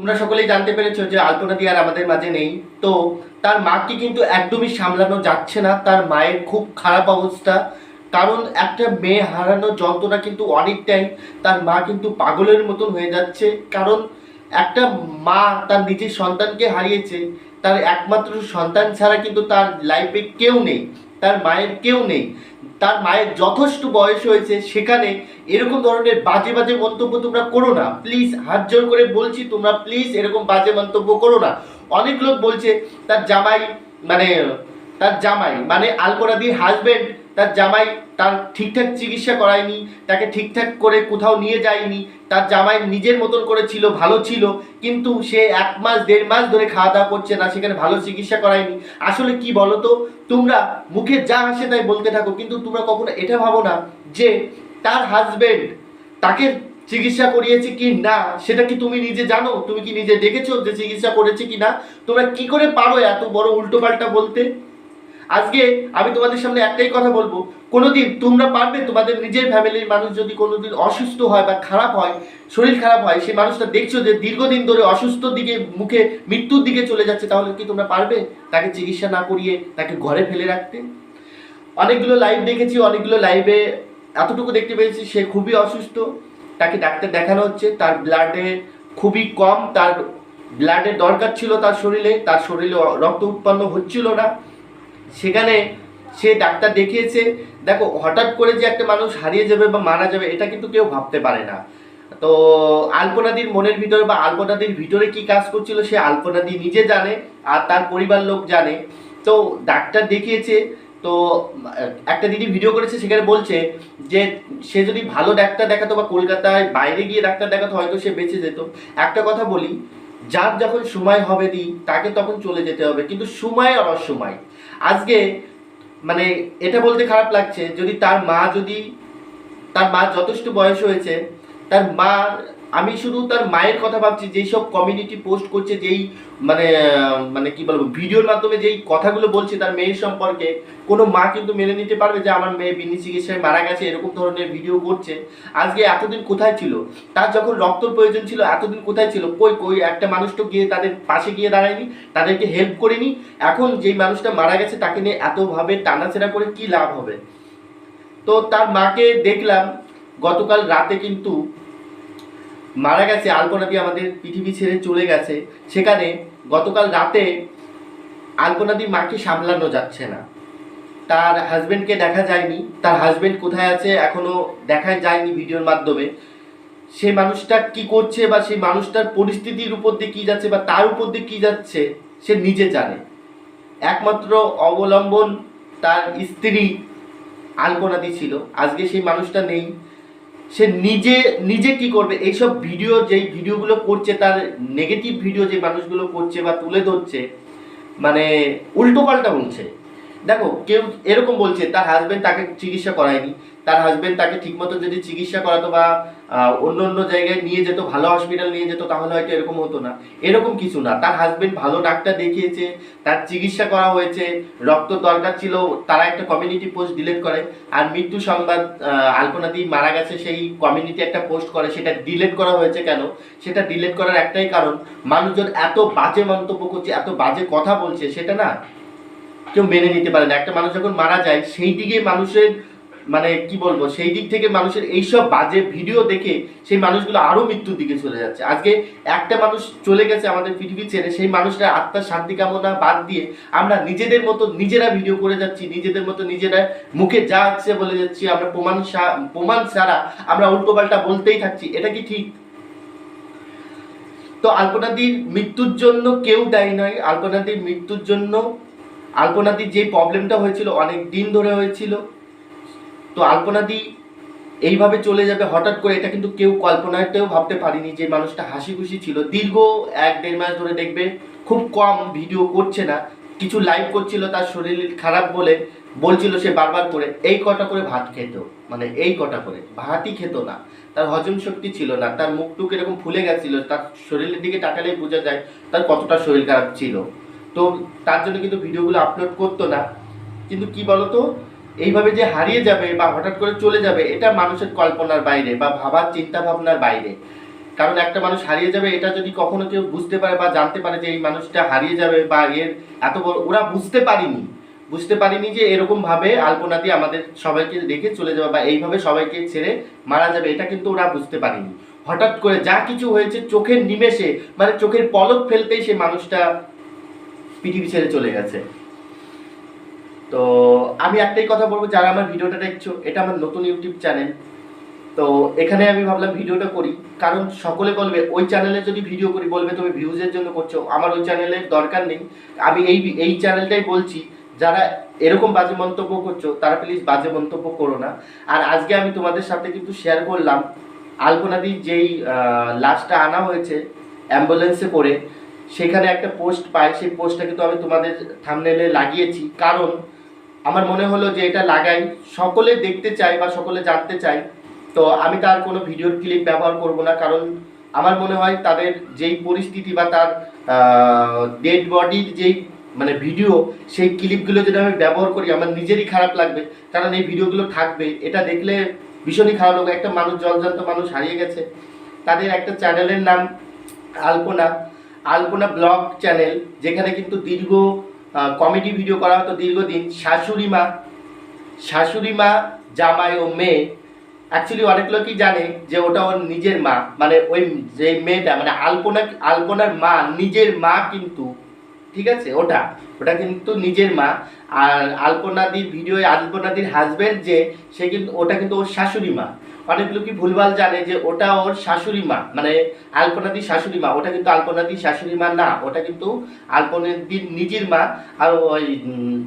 তোমরা সকলেই জানতে পেরেছ যে আলপনাদি আর আমাদের মাঝে নেই। তো তার মাকে কিন্তু একদমই সামলানো যাচ্ছে না। তার মায়ের খুব খারাপ অবস্থা। কারণ একটা মেয়ে হারানোর যন্ত্রণা কিন্তু অনেকটাই। তার মা কিন্তু পাগলের মতন হয়ে যাচ্ছে। কারণ একটা মা তার নিজের সন্তানকে হারিয়েছে। তার একমাত্র সন্তান ছাড়া কিন্তু তার লাইফে কেউ নেই। তার মায়ের কেউ নেই। তার মায়ের যথেষ্ট বয়স হয়েছে। সেখানে এরকম ধরনের বাজে বাজে মন্তব্য তোমরা করো না। প্লিজ হাত জোর করে বলছি তোমরা প্লিজ এরকম বাজে মন্তব্য করো না। অনেক লোক বলছে, তার জামাই মানে তার জামাই মানে আলপরাদির হাজবেন্ড তার জামাই তার ঠিকঠাক চিকিৎসা করায়নি, তাকে ঠিকঠাক করে কোথাও নিয়ে যায়নি, তার জামাই নিজের মতন করে ছিল, ভালো ছিল, কিন্তু সে এক মাস, দেড় মাস ধরে খাওয়া দাওয়া করছে না, সেখানে ভালো চিকিৎসা করায়নি। আসলে কি বলো তো তোমরা মুখে যা আসে তাই বলতে থাকো, কিন্তু তোমরা কখনো এটা ভাবো না যে তার হাজবেন্ড তাকে চিকিৎসা করিয়েছে কি না, সেটা কি তুমি নিজে জানো? তুমি কি নিজে দেখেছ যে চিকিৎসা করেছে কি না? তোমরা কি করে পারো এত বড় উল্টো পাল্টা বলতে? আজকে আমি তোমাদের সামনে একটাই কথা বলব। কোনোদিন তোমরা পারবে, তোমাদের নিজের ফ্যামিলির মানুষ যদি কোনোদিন অসুস্থ হয় বা খারাপ হয়, শরীর খারাপ হয়, সেই মানুষটা দেখছ যে দীর্ঘদিন ধরে অসুস্থ দিকে, মুখে মৃত্যুর দিকে চলে যাচ্ছে, তাহলে কি তোমরা পারবে তাকে চিকিৎসা না করিয়ে তাকে ঘরে ফেলে রাখতে? অনেকগুলো লাইভ দেখেছি, অনেকগুলো লাইভে এতটুকু দেখতে পেয়েছি, সে খুবই অসুস্থ। তাকে ডাক্তার দেখানো হচ্ছে। তার ব্লাডে খুবই কম, তার ব্লাডের দরকার ছিল তার শরীরে তার শরীরে রক্ত উৎপন্ন হচ্ছিল না। সেখানে সে ডাক্তার দেখিয়েছে, দেখো, হঠাৎ করে যে একটা মানুষ হারিয়ে যাবে বা মারা যাবে, এটা কিন্তু কেউ ভাবতে পারে না। তো আলপনাদির মনের ভিতরে বা আলপনাদির ভিতরে কি কাজ করছিল, সে আলপনাদি নিজে জানে আর তার পরিবার লোক জানে। তো ডাক্তার দেখিয়েছে তো, একটা দিদি ভিডিও করেছে, সেখানে বলছে যে সে যদি ভালো ডাক্তার দেখাতো বা কলকাতায় বাইরে গিয়ে ডাক্তার দেখাতো, হয়তো সে বেঁচে যেত। একটা কথা বলি, যার যখন সময় হবে দি, তাকে তখন চলে যেতে হবে। কিন্তু সময় আর অসময়। আজকে মানে এটা বলতে খারাপ লাগছে, যদি তার মা যদি, তার মা যথেষ্ট বয়স হয়েছে, তার মা আমি শুধু তার মায়ের কথা ভাবছি, যেই সব কমিউনিটি পোস্ট করছে, যেই মানে মানে কি বলব ভিডিওর মাধ্যমে যেই কথাগুলো বলছে তার মেয়ের সম্পর্কে, কোনো মা কিন্তু মেনে নিতে পারবে যে আমার মেয়ে বিনি চিকিৎসায় মারা গেছে, এরকম ধরনের ভিডিও করছে। আজকে এতদিন কোথায় ছিল? তার যখন রক্তর প্রয়োজন ছিল, এতদিন কোথায় ছিল? কই কই, একটা মানুষ তো গিয়ে তাদের পাশে গিয়ে দাঁড়ায়নি, তাদেরকে হেল্প করেনি। এখন যেই মানুষটা মারা গেছে, তাকে নিয়ে এতভাবে টানাছেড়া করে কি লাভ হবে? তো তার মাকে দেখলাম, গতকাল রাতে কিন্তু মারা গেছে আলপনাদি আমাদের পৃথিবী ছেড়ে চলে গেছে। সেখানে গতকাল রাতে আলপনাদি মাকে সামলানো যাচ্ছে না। তার হাজব্যান্ডকে দেখা যায়নি। তার হাজবেন্ড কোথায় আছে এখনও দেখা যায়নি ভিডিওর মাধ্যমে। সে মানুষটা কি করছে বা সেই মানুষটার পরিস্থিতির উপর দিয়ে কী যাচ্ছে বা তার উপর দিয়ে কী যাচ্ছে, সে নিজে জানে। একমাত্র অবলম্বন তার স্ত্রী আলপনাদি ছিল। আজকে সেই মানুষটা নেই। সে নিজে নিজে কি করবে? এইসব ভিডিও যেই ভিডিওগুলো করছে, তার নেগেটিভ ভিডিও যে মানুষগুলো করছে বা তুলে ধরছে মানে উল্টো পাল্টা বলছে। দেখো, কেউ এরকম বলছে, তার হাজবেন্ড তাকে চিকিৎসা করায়নি। তার হাজবেন্ড তাকে ঠিকমতো যদি চিকিৎসা করাতো বা অন্য অন্য জায়গায় নিয়ে যেত, ভালো হসপিটাল নিয়ে যেত, তাহলে হয়তো এরকম হতো না। এরকম কিছু না। তার হাজবেন্ড ভালো ডাক্তার দেখিয়েছে, তার চিকিৎসা করা হয়েছে, রক্ত দরকার ছিল, তারা একটা কমিউনিটি পোস্ট ডিলিট করে, আর মৃত্যু সংবাদ আলপনাদি মারা গেছে, সেই কমিউনিটি একটা পোস্ট করে, সেটা ডিলেট করা হয়েছে কেন? সেটা ডিলেট করার একটাই কারণ, মানুষজন এত বাজে মন্তব্য করছে, এত বাজে কথা বলছে, সেটা না কেউ মেনে নিতে পারে না। একটা মানুষ যখন মারা যায়, সেই দিকে মানুষের মানে কি বলব, সেই দিক থেকে মানুষের এইসব বাজে ভিডিও দেখে সেই মানুষগুলো আরও মৃত্যুর দিকে চলে যাচ্ছে। আজকে একটা মানুষ চলে গেছে আমাদের পৃথিবী ছেড়ে, সেই মানুষটার আত্মার শান্তি কামনা বাদ দিয়ে আমরা নিজেদের মতো নিজেরা ভিডিও করে যাচ্ছি, নিজেদের মতো নিজেরা মুখে যা আসছে বলে যাচ্ছি, আমরা প্রমাণ প্রমাণ ছাড়া আমরা উল্টো পাল্টা বলতেই থাকছি। এটা কি ঠিক? তো আলপনাদির মৃত্যুর জন্য কেউ দায়ী নয়। আলপনাদির মৃত্যুর জন্য, আলপনাদির যে প্রবলেমটা হয়েছিল অনেক দিন ধরে হয়েছিল। তো আলপনাদি এইভাবে চলে যাবে, হঠাৎ করে এটা কিন্তু কেউ কল্পনাতেও ভাবতে পারিনি যে মানুষটা হাসি খুশি ছিল। দীর্ঘ এক দেড় মাস ধরে দেখবে, খুব কম ভিডিও করছে না, কিছু লাইভ করছিল তার শরীর খারাপ বলে বলছিল সে বারবার করে, এই কটা করে ভাত খেত মানে এই কটা করে, ভাতই খেত না। তার হজম শক্তি ছিল না, তার মুখটুক এরকম ফুলে গেছিল, তার শরীরের দিকে তাকালেই বোঝা যায় তার কতটা শরীর খারাপ ছিল। তো তার জন্য কিন্তু ভিডিওগুলো আপলোড করতো না। কিন্তু কি বলতো এইভাবে যে হারিয়ে যাবে বা হঠাৎ করে চলে যাবে, এটা মানুষের কল্পনার বাইরে বা ভাবার চিন্তা ভাবনার বাইরে। কারণ একটা মানুষ হারিয়ে যাবে, এটা যদি কখনো কেউ বুঝতে পারে বা জানতে পারে যে এই মানুষটা হারিয়ে যাবে বা এর এত বড়, ওরা বুঝতে পারিনি। বুঝতে পারিনি যে এরকম ভাবে আলপনাদি আমাদের সবাইকে রেখে চলে যাবে বা এইভাবে সবাইকে ছেড়ে মারা যাবে, এটা কিন্তু ওরা বুঝতে পারিনি। হঠাৎ করে যা কিছু হয়েছে চোখের নিমেষে মানে চোখের পলক ফেলতেই সে মানুষটা পৃথিবী ছেড়ে চলে গেছে। তো আমি একটাই কথা বলব, যারা আমার ভিডিওটা দেখছ, এটা আমার নতুন ইউটিউব চ্যানেল। তো এখানে আমি ভাবলাম ভিডিওটা করি, কারণ সকলে বলবে, ওই চ্যানেলে যদি ভিডিও করি, বলবে তুমি ভিউজের জন্য করছ। আমার ওই চ্যানেলের দরকার নেই। আমি এই এই চ্যানেলটাই বলছি, যারা এরকম বাজে মন্তব্য করছ, তারা প্লিজ বাজে মন্তব্য করো না। আর আজকে আমি তোমাদের সাথে কিন্তু শেয়ার করলাম আলপনাদির যেই লাশটা আনা হয়েছে অ্যাম্বুলেন্সে করে, সেখানে একটা পোস্ট পাই সেই পোস্টটা কিন্তু আমি তোমাদের থামনেলে লাগিয়েছি। কারণ আমার মনে হলো যে এটা লাগাই। সকলে দেখতে চাই বা সকলে জানতে চাই। তো আমি তার কোনো ভিডিওর ক্লিপ ব্যবহার করব না, কারণ আমার মনে হয় তাদের যেই পরিস্থিতি বা তার ডেড বডির যেই মানে ভিডিও সেই ক্লিপগুলো যদি আমি ব্যবহার করি, আমার নিজেরই খারাপ লাগবে। কারণ এই ভিডিওগুলো থাকবে। এটা দেখলে ভীষণই খারাপ লাগবে। একটা মানুষ, জলজান্ত মানুষ হারিয়ে গেছে। তাদের একটা চ্যানেলের নাম আলপনা। আলপনা ব্লগ চ্যানেল যেখানে কিন্তু দীর্ঘ কমেডি ভিডিও করা হতো দীর্ঘদিন। শাশুড়ি মা শাশুড়ি মা জামাই ও মেয়ে অ্যাকচুয়ালি অনেক লোকই জানে যে ওটা ওর নিজের মা। মানে ওই যে মেয়েটা মানে আলপনা, আলপনার মা, নিজের মা কিন্তু ঠিক আছে? ওটা। ওটা কিন্তু নিজের মা। আর আলপনাদির ভিডিও আলপনাদির হাজবেন্ড যে, সে কিন্তু, ওটা কিন্তু ওর শাশুড়ি মা। অনেক লোকই ভুলভাল জানে যে, ওটা ওর শাশুড়ি মা। মানে আলপনাদির শাশুড়ি মা। ওটা কিন্তু আলপনাদির শাশুড়ি মা না। ওটা কিন্তু আলপনাদির নিজের মা। আর ওই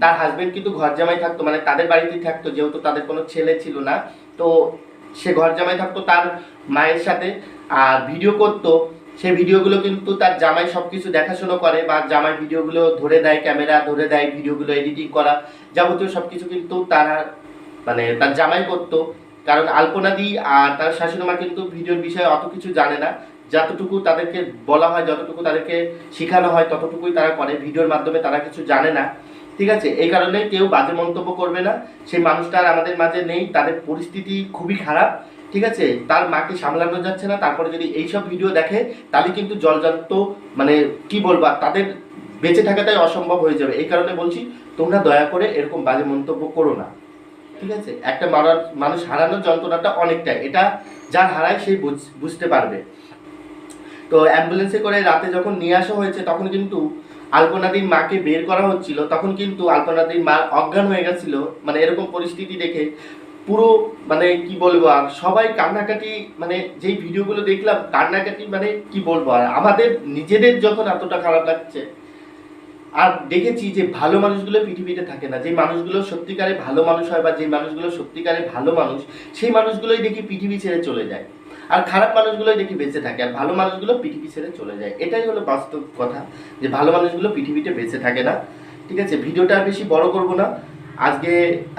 তার হাজবেন্ড কিন্তু ঘর জামাই থাকতো। মানে তাদের বাড়িতেই থাকতো। যেহেতু তাদের কোনো ছেলে ছিল না। তো সে ঘর জামাই থাকতো তার মায়ের সাথে। আর ভিডিও করতো। সেই ভিডিওগুলো কিন্তু তার জামাই সব কিছু দেখাশোনা করে বা জামাই ভিডিওগুলো ধরে দেয়, ক্যামেরা ধরে দেয়, ভিডিওগুলো এডিটিং করা যাবতীয় সব কিছু কিন্তু তারা মানে তার জামাই করতো। কারণ আলপনাদি আর তার শাশুড়ি মা কিন্তু ভিডিওর বিষয়ে অত কিছু জানে না। যতটুকু তাদেরকে বলা হয়, যতটুকু তাদেরকে শেখানো হয়, ততটুকুই তারা করে। ভিডিওর মাধ্যমে তারা কিছু জানে না। ঠিক আছে? এই কারণে কেউ বাজে মন্তব্য করবে না। সেই মানুষটা আর আমাদের মাঝে নেই। তাদের পরিস্থিতি খুবই খারাপ। ঠিক আছে? তার মাকে সামলানো যাচ্ছে না, তারপরে যদি এইসব ভিডিও দেখে, তাহলে কিন্তু জলজান্ত মানে কি বলব তাদের বেঁচে থাকাটাই অসম্ভব হয়ে যাবে। এই কারণে বলছি, তোমরা দয়া করে এরকম বাজে মন্তব্য করো না। ঠিক আছে? একটা মারার, মানুষ হারানোর যন্ত্রণাটা অনেকটাই। এটা যার হারায় সেই বুঝ- বুঝতে পারবে। তো অ্যাম্বুলেন্সে করে রাতে যখন নিয়ে আসা হয়েছে, তখন কিন্তু আলপনাদির মাকে বের করা হচ্ছিল। তখন কিন্তু আলপনাদির মা অজ্ঞান হয়ে গেছিল। মানে এরকম পরিস্থিতি দেখে পুরো মানে কি বলব, আর সবাই কান্নাকাটি মানে যেই ভিডিওগুলো দেখলাম, কান্নাকাটি মানে কি বলব, আর আমাদের নিজেদের যখন এতটা খারাপ লাগছে, আর দেখেছি যে ভালো মানুষগুলো পৃথিবীতে থাকে না যে মানুষগুলো সত্যিকারে ভালো মানুষ হয় বা যে মানুষগুলো সত্যিকারে ভালো মানুষ, সেই মানুষগুলোই দেখি পৃথিবী ছেড়ে চলে যায়, আর খারাপ মানুষগুলোই দেখি বেঁচে থাকে, আর ভালো মানুষগুলো পৃথিবী ছেড়ে চলে যায়। এটাই হলো বাস্তব কথা, যে ভালো মানুষগুলো পৃথিবীতে বেঁচে থাকে না, ঠিক আছে? ভিডিওটা আর বেশি বড় করব না আজকে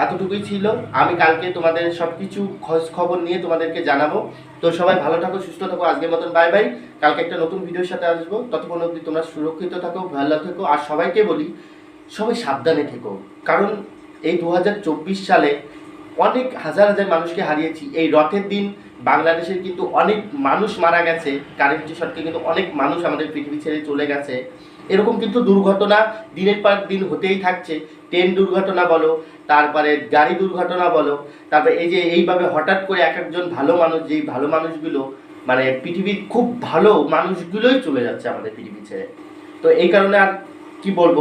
এতটুকুই ছিল। আমি কালকে তোমাদের সব কিছু খোঁজ খবর নিয়ে তোমাদেরকে জানাব। তো সবাই ভালো থাকো, সুস্থ থাকো, আজকের মতন বাই বাই কালকে একটা নতুন ভিডিওর সাথে আসব। ততক্ষণ অবধি তোমরা সুরক্ষিত থাকো, ভালো থেকো। আর সবাইকে বলি, সবাই সাবধানে থেকো। কারণ এই দু হাজার চব্বিশ সালে অনেক হাজার হাজার মানুষকে হারিয়েছি। এই রথের দিন বাংলাদেশের কিন্তু অনেক মানুষ মারা গেছে। কারেন্টি শর্টকে কিন্তু অনেক মানুষ আমাদের পৃথিবী ছেড়ে চলে গেছে। এরকম কিন্তু দুর্ঘটনা দিনের পর দিন হতেই থাকছে। ট্রেন দুর্ঘটনা বলো, তারপরে গাড়ি দুর্ঘটনা বলো, তারপরে এই যে এইভাবে হঠাৎ করে এক একজন ভালো মানুষ, যেই ভালো মানুষগুলো মানে পৃথিবীর খুব ভালো মানুষগুলোই চলে যাচ্ছে আমাদের পৃথিবী ছেড়ে। তো এই কারণে আর কি বলব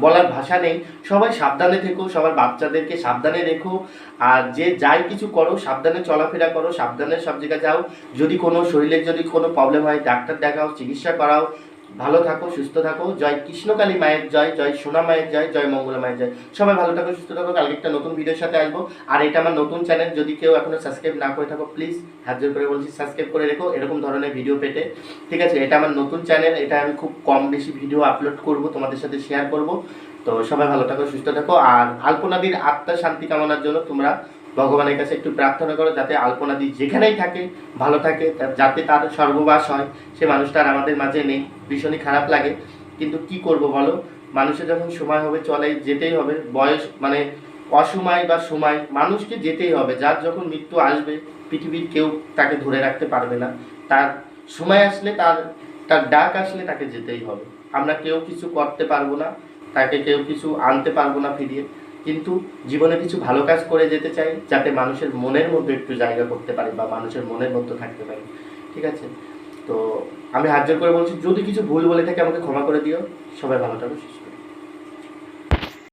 বলার ভাষা নেই। সবাই সাবধানে থেকো, সবার বাচ্চাদেরকে সাবধানে রেখো। আর যে যাই কিছু করো, সাবধানে চলাফেরা করো, সাবধানে সব জায়গায় যাও। যদি কোনো শরীরের যদি কোনো প্রবলেম হয়, ডাক্তার দেখাও, চিকিৎসা করাও ভালো থাকো, সুস্থ থাকো। জয় কৃষ্ণকালী মায়ের জয় জয় সোনা মায়ের জয় জয় মঙ্গলা মায়ের জয়। সবাই ভালো থাকো, সুস্থ থাকো। কালকে একটা নতুন ভিডিওর সাথে আসব। আর এটা আমার নতুন চ্যানেল যদি কেউ এখনও সাবস্ক্রাইব না করে থাকো প্লিজ হাত জোর করে বলছি সাবস্ক্রাইব করে রেখো। এরকম ধরনের ভিডিও পেতে। ঠিক আছে, এটা আমার নতুন চ্যানেল এটা আমি খুব কম বেশি ভিডিও আপলোড করব, তোমাদের সাথে শেয়ার করব। তো সবাই ভালো থাকো, সুস্থ থাকো। আর আলপনাদির আত্মা শান্তি কামনার জন্য তোমরা ভগবানের কাছে একটু প্রার্থনা করো যাতে আলপনাদি যেখানেই থাকে, ভালো থাকে যাতে তার সর্ববাস হয়। সে মানুষটা আর আমাদের মাঝে নেই, ভীষণই খারাপ লাগে। কিন্তু কি করব বলো? মানুষের যখন সময় হবে, চলে যেতেই হবে। বয়স মানে অসময় বা সময়, মানুষকে যেতেই হবে। যার যখন মৃত্যু আসবে, পৃথিবীর কেউ তাকে ধরে রাখতে পারবে না। তার সময় আসলে তার তার ডাক আসলে তাকে যেতেই হবে। আমরা কেউ কিছু করতে পারব না, তাকে কেউ কিছু আনতে পারব না ফিরিয়ে। কিন্তু জীবনে কিছু ভালো কাজ করে যেতে চাই, যাতে মানুষের মনের মধ্যে একটু জায়গা করতে পারি বা মানুষের মনের মধ্যে থাকতে পারি। ঠিক আছে? তো আমি হাত করে বলছি, যদি কিছু ভুল বলে থাকে আমাকে ক্ষমা করে দিও। সবাই ভালো থাকো।